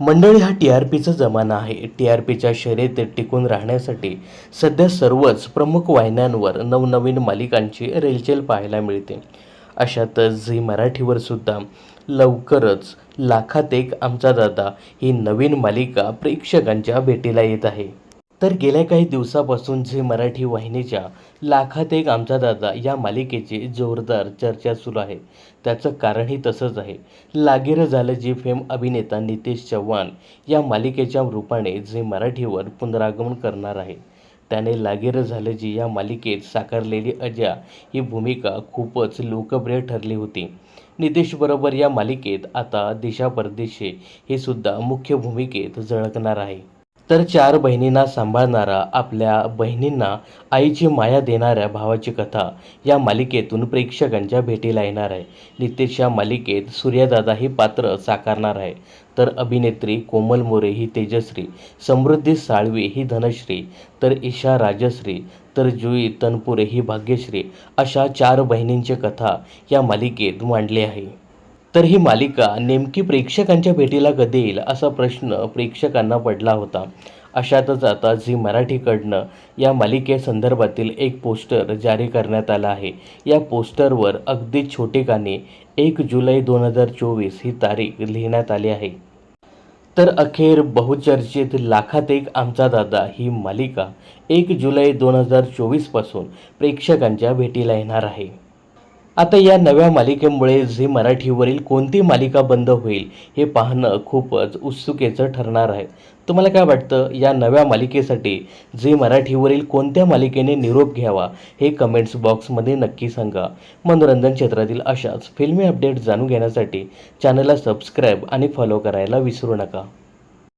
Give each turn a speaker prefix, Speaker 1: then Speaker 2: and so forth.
Speaker 1: मंडळी हा T R पीचा जमाना आहे. टी आर पीच्या शर्यतीत टिकून राहण्यासाठी सध्या सर्वच प्रमुख वाहिन्यांवर नवनवीन मालिकांची रेलचेल पाहायला मिळते. अशातच झी मराठीवर सुद्धा लवकरच लाखात एक आमचा दादा ही नवीन मालिका प्रेक्षकांच्या भेटीला येत आहे. तर गेल्या काही दिवसापासून झी मराठी वाहिनीच्या लाखात एक आमचा दादा या मालिकेची जोरदार चर्चा सुरू आहे. त्याचं कारणही तसंच आहे. लागेर झालं जी फेम अभिनेता नितेश चव्हाण या मालिकेच्या रूपाने झी मराठीवर पुनरागमन करणार आहे. त्याने लागेर झालं जी या मालिकेत साकारलेली अजा ही भूमिका खूपच लोकप्रिय ठरली होती. नितेशबरोबर या मालिकेत आता दिशा परदेशी हे सुद्धा मुख्य भूमिकेत झळकणार आहे. तर चार बहिणींना सांभाळणारा आपल्या बहिणींना आईची माया देणाऱ्या भावाची कथा या मालिकेतून प्रेक्षकांच्या भेटीला येणार आहे. नितेश या मालिकेत सूर्यदादा हे पात्र साकारणार आहे. तर अभिनेत्री कोमल मोरे ही तेजश्री समृद्धी साळवी ही धनश्री तर ईशा राजश्री तर जुई तनपुरे ही भाग्यश्री अशा चार बहिणींची कथा या मालिकेत मांडली आहे. तर ही मालिका नेमकी प्रेक्षकांच्या भेटीला कधी येईल असा प्रश्न प्रेक्षकांना पडला होता. अशातच आता झी मराठीकडनं या मालिकेसंदर्भातील एक पोस्टर जारी करण्यात आला आहे. या पोस्टरवर अगदी छोटेकाने एक जुलै दोन हजार चोवीस ही तारीख लिहिण्यात आली आहे. तर अखेर बहुचर्चित लाखात एक आमचा दादा ही मालिका एक जुलै दोन हजार चोवीसपासून प्रेक्षकांच्या भेटीला येणार आहे. आता या नव्या मालिकेमुळे झी मराठीवरील कोणती मालिका बंद होईल हे पाहणं खूपच उत्सुकेचं ठरणार आहे. तुम्हाला काय वाटतं? या नव्या मालिकेसाठी झी मराठीवरील कोणत्या मालिकेने निरोप घ्यावा? हे कमेंट्स बॉक्समध्ये नक्की सांगा. मनोरंजन क्षेत्रातील अशाच फिल्मी अपडेट जाणून घेण्यासाठी चॅनलला सबस्क्राईब आणि फॉलो करायला विसरू नका.